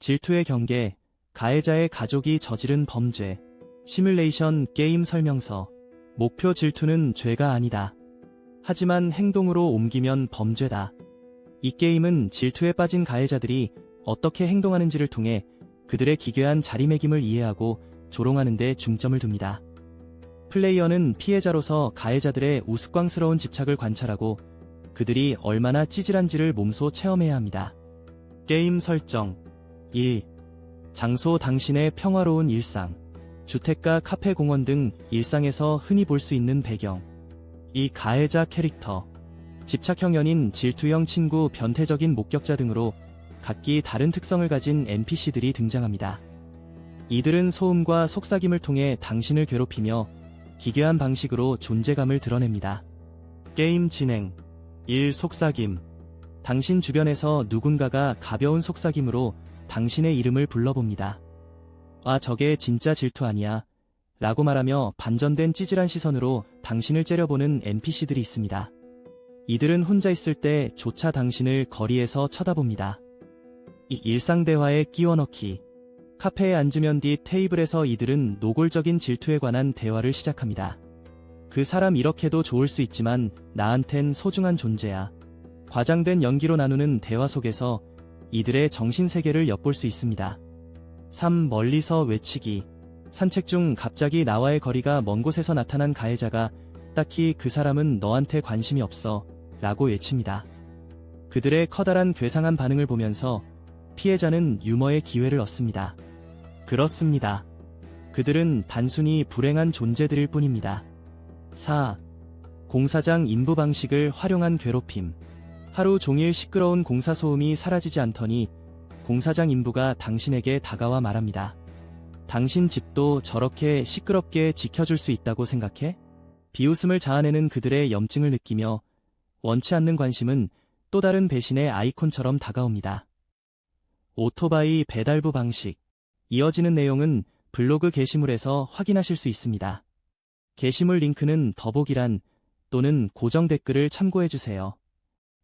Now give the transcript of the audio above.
질투의 경계, 가해자의 가족이 저지른 범죄, 시뮬레이션 게임 설명서, 목표 질투는 죄가 아니다. 하지만 행동으로 옮기면 범죄다. 이 게임은 질투에 빠진 가해자들이 어떻게 행동하는지를 통해 그들의 기괴한 자리매김을 이해하고 조롱하는 데 중점을 둡니다. 플레이어는 피해자로서 가해자들의 우스꽝스러운 집착을 관찰하고 그들이 얼마나 찌질한지를 몸소 체험해야 합니다. 게임 설정 1. 장소 당신의 평화로운 일상 주택가 카페 공원 등 일상에서 흔히 볼 수 있는 배경 이 가해자 캐릭터 집착형 연인 질투형 친구 변태적인 목격자 등으로 각기 다른 특성을 가진 NPC들이 등장합니다. 이들은 소음과 속삭임을 통해 당신을 괴롭히며 기괴한 방식으로 존재감을 드러냅니다. 게임 진행 1. 속삭임 당신 주변에서 누군가가 가벼운 속삭임으로 당신의 이름을 불러봅니다. 아, 저게 진짜 질투 아니야. 라고 말하며 반전된 찌질한 시선으로 당신을 째려보는 NPC들이 있습니다. 이들은 혼자 있을 때 조차 당신을 거리에서 쳐다봅니다. 이 일상대화에 끼워 넣기. 카페에 앉으면 뒤 테이블에서 이들은 노골적인 질투에 관한 대화를 시작합니다. 그 사람 이렇게도 좋을 수 있지만 나한텐 소중한 존재야. 과장된 연기로 나누는 대화 속에서 이들의 정신세계를 엿볼 수 있습니다. 3. 멀리서 외치기. 산책 중 갑자기 나와의 거리가 먼 곳에서 나타난 가해자가 딱히 그 사람은 너한테 관심이 없어 라고 외칩니다. 그들의 커다란 괴상한 반응을 보면서 피해자는 유머의 기회를 얻습니다. 그렇습니다. 그들은 단순히 불행한 존재들일 뿐입니다. 4. 공사장 인부 방식을 활용한 괴롭힘. 하루 종일 시끄러운 공사 소음이 사라지지 않더니 공사장 인부가 당신에게 다가와 말합니다. 당신 집도 저렇게 시끄럽게 지켜줄 수 있다고 생각해? 비웃음을 자아내는 그들의 염증을 느끼며 원치 않는 관심은 또 다른 배신의 아이콘처럼 다가옵니다. 오토바이 배달부 방식. 이어지는 내용은 블로그 게시물에서 확인하실 수 있습니다. 게시물 링크는 더보기란 또는 고정 댓글을 참고해주세요.